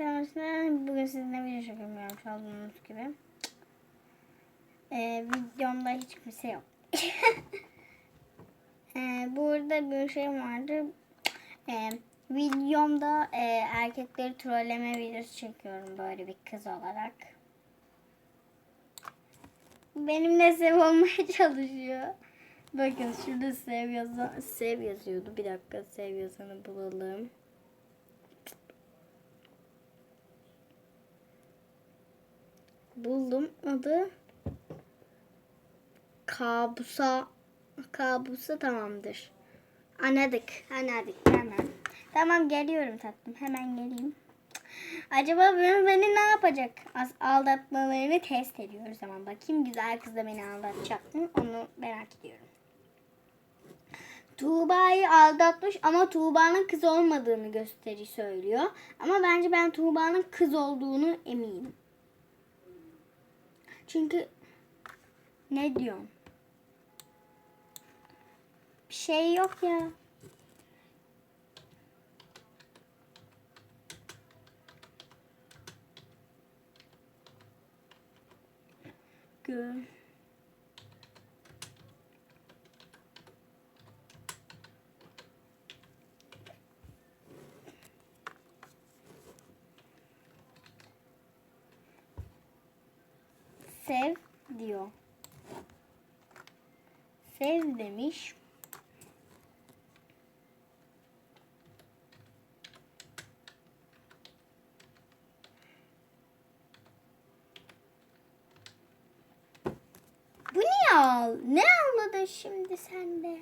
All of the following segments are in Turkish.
arkadaşlar. Bugün sizinle video çekiyorum görmüş olduğunuz gibi. Ee, videomda hiç kimse yok. ee, burada bir şey vardı. Ee, videomda e, erkekleri trolleme videosu çekiyorum böyle bir kız olarak. Benimle sev olmaya çalışıyor. Bakın şurada sev, yazan, sev yazıyordu. Bir dakika sev yazanı bulalım. Buldum adı. Kabusa. Kabusa tamamdır. Anladık. Anladık. Hemen. Tamam geliyorum tatlım. Hemen geleyim. Acaba beni, beni ne yapacak? Az aldatmalarını test ediyoruz zaman. Bakayım güzel kız da beni aldatacak mı? Onu merak ediyorum. Tuğba'yı aldatmış ama Tuğba'nın kız olmadığını gösteri söylüyor. Ama bence ben Tuğba'nın kız olduğunu eminim. Çünkü ne diyorsun? Bir şey yok ya. Gör. Sev diyor. Sev demiş. Bu niye al? Ne anladın şimdi sen de?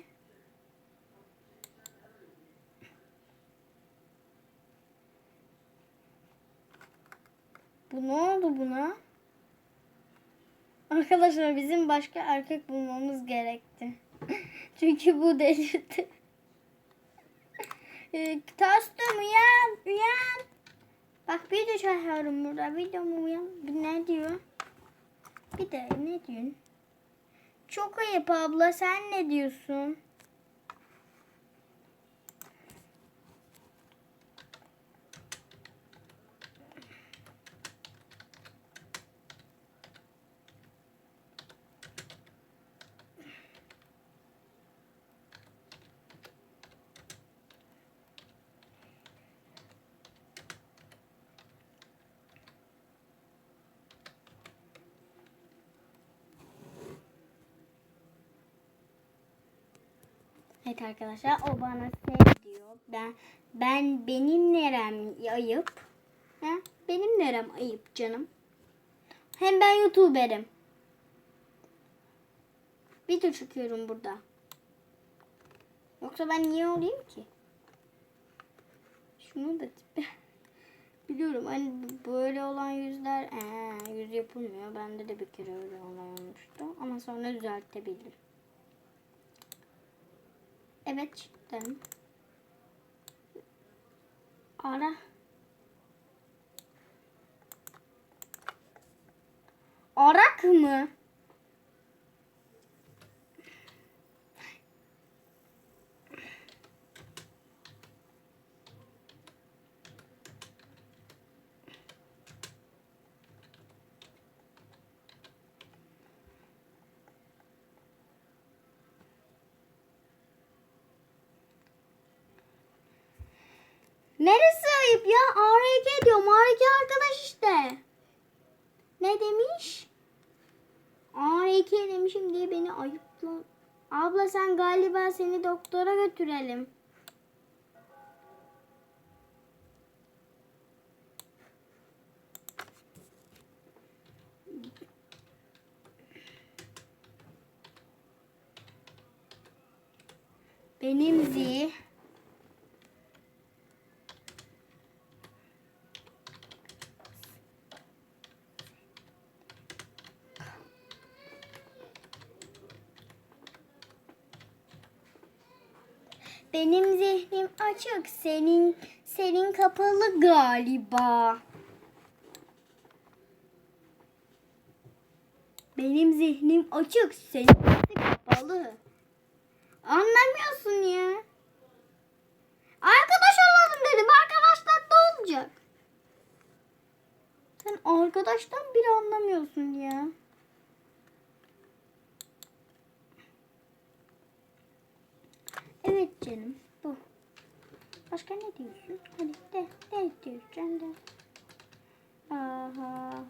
Bu ne oldu buna? Arkadaşlar bizim başka erkek bulmamız gerekti. Çünkü bu delirdi. Ee, Tostum uyan, uyan. Bak video çekiyorum burada. Videomu uyan. Bu ne diyor? Bir de ne diyorsun? Çok ayıp abla. Sen ne diyorsun? Evet arkadaşlar o bana sev diyor. Ben ben benim nerem ayıp? Ha? Benim nerem ayıp canım. Hem ben YouTuber'ım. Video çekiyorum burada. Yoksa ben niye olayım ki? Şunu da biliyorum hani böyle olan yüzler ee, yüz yapılmıyor. Bende de bir kere öyle olay olmuştu. Ama sonra düzeltebilirim. Evet çıktım. Ara. Arak mı? Neresi ayıp ya? ARK diyorum. ARK arkadaş işte. Ne demiş? ARK demişim diye beni ayıpla. Abla sen galiba seni doktora götürelim. Benim zi. Benim zihnim açık, senin senin kapalı galiba. Benim zihnim açık, senin kapalı. Anlamıyorsun ya. Arkadaş olalım dedim. Arkadaşlar da olacak. arkadaştan bile anlamıyorsun ya. Evet canım bu. Başka ne diyorsun? Hadi de de diyorsun de. Aha.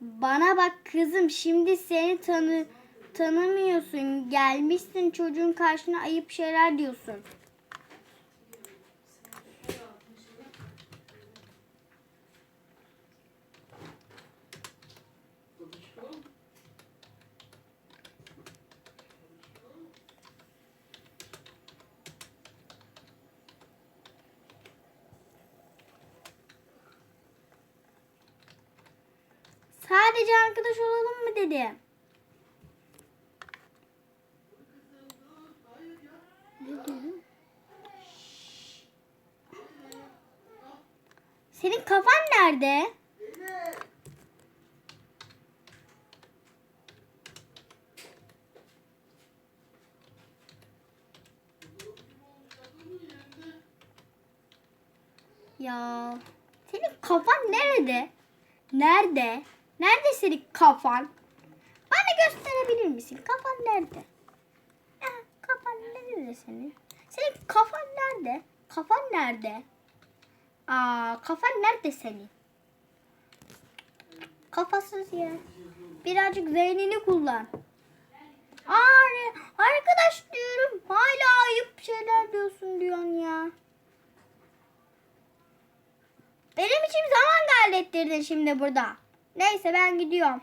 Bana bak kızım şimdi seni tanı tanımıyorsun. Gelmişsin çocuğun karşına ayıp şeyler diyorsun. Sadece arkadaş olalım mı dedi. Senin kafan nerede? Ya senin kafan nerede? Nerede? Nerede senin kafan? Bana gösterebilir misin? Kafan nerede? Ha, kafan nerede senin? Senin kafan nerede? Kafan nerede? Aa, kafan nerede senin? Kafasız ya. Birazcık beynini kullan. Aa, arkadaş diyorum. Hala ayıp şeyler diyorsun diyorsun ya. Benim için zaman kaybettirdin şimdi burada. Neyse ben gidiyorum.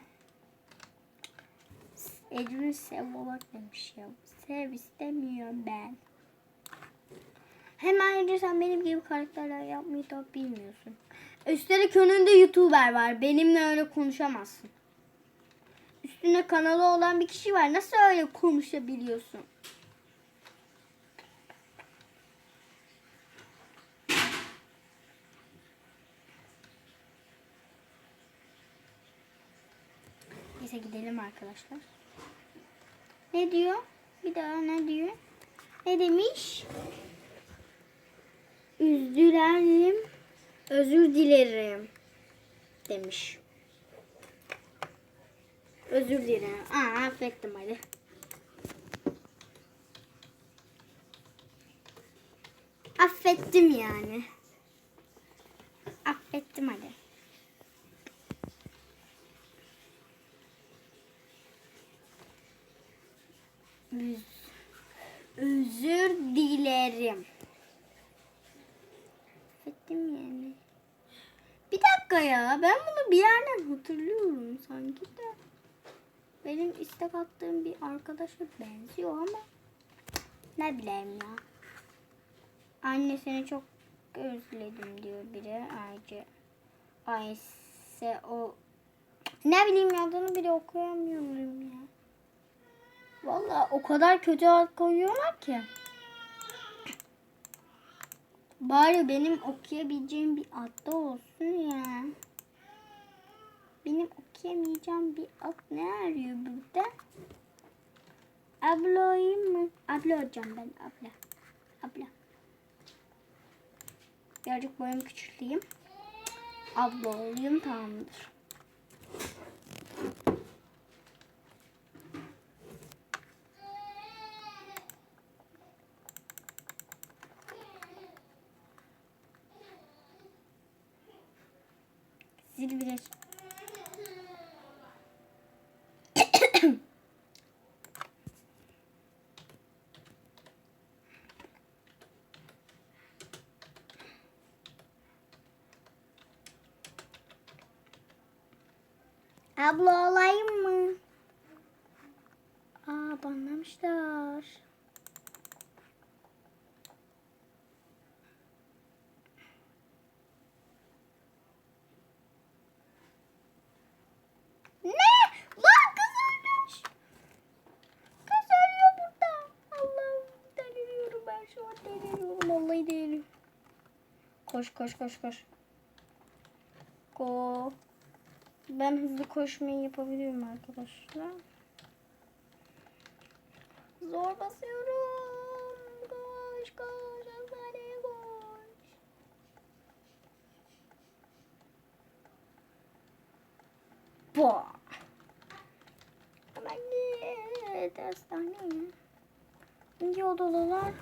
Ecrin sev baba demiş ya. Sev istemiyorum ben. Hem ayrıca sen benim gibi karakterler yapmayı da bilmiyorsun. Üstelik önünde YouTuber var. Benimle öyle konuşamazsın. Üstüne kanalı olan bir kişi var. Nasıl öyle konuşabiliyorsun? Neyse gidelim arkadaşlar. Ne diyor? Bir daha ne diyor? Ne demiş? Üzdülerim, özür dilerim demiş. Özür dilerim. Aa, affettim hadi. Affettim yani. Affettim hadi. Özür dilerim. Affettim yani. Bir dakika ya. Ben bunu bir yerden hatırlıyorum sanki de. Benim istek attığım bir arkadaşa benziyor ama ne bileyim ya. Anne seni çok özledim diyor biri. Ayrıca Ayse o ne bileyim adını bile okuyamıyorum ya. Vallahi o kadar kötü ad koyuyorlar ki. Bari benim okuyabileceğim bir ad da olsun ya. Benim okuyamayacağım bir ad ne arıyor burada? Ablayım mı? Abla hocam ben abla. Abla. Birazcık boyum küçülteyim. Abla olayım tamamdır. Zil bile Abla olayım mı? Aa banlamışlar. Ne? Lan kız ölmüş. Kız ölüyor burada. Allah'ım deliriyorum ben şu an deliriyorum. Vallahi deliriyorum. Koş koş koş koş. Go. Ben hızlı koşmayı yapabiliyorum arkadaşlar. Zor basıyorum. Koş koş hastaneye koş. Hoppa. Hemen git. Hastaneye. Hangi odalar?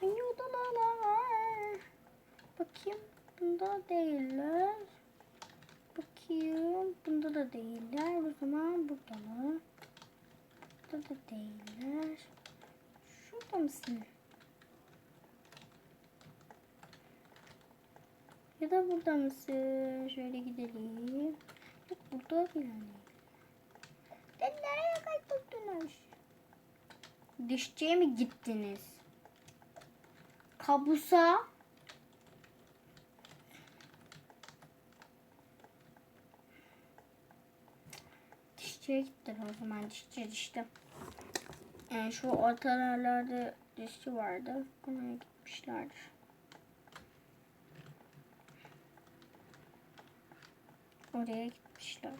Hangi odalar? Bakayım. Bunda değiller. Bakayım. Bunda da değiller. O zaman buradalar. Burada da değiller. Şurada mısın? Ya da burada mısın? Şöyle gidelim. Yok burada yani. Sen nereye kayboldunuz? Dişçiye mi gittiniz? Kabusa. Dişçiye gittiler o zaman dişçi dişti. Yani şu ortalarda dişçi vardı. Oraya gitmişlerdir. Oraya gitmişler.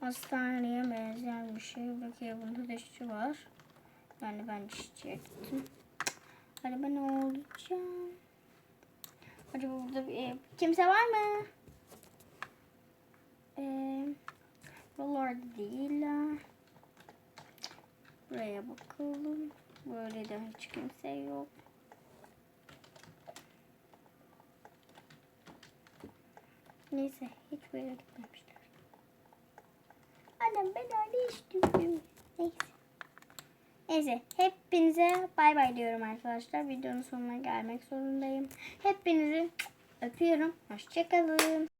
Hastaneye benzeyen bir şey. Bakıyor bunda dişçi var. Yani ben dişçiye gittim. Acaba ne olacağım? Acaba burada bir kimse var mı? Ee, buralarda değiller. Buraya bakalım. Böyle de hiç kimse yok. Neyse hiçbir yere gitmemişler. Annem ben öyle istiyorum. Neyse. Neyse hepinize bay bay diyorum arkadaşlar. Videonun sonuna gelmek zorundayım. Hepinizi öpüyorum. Hoşçakalın.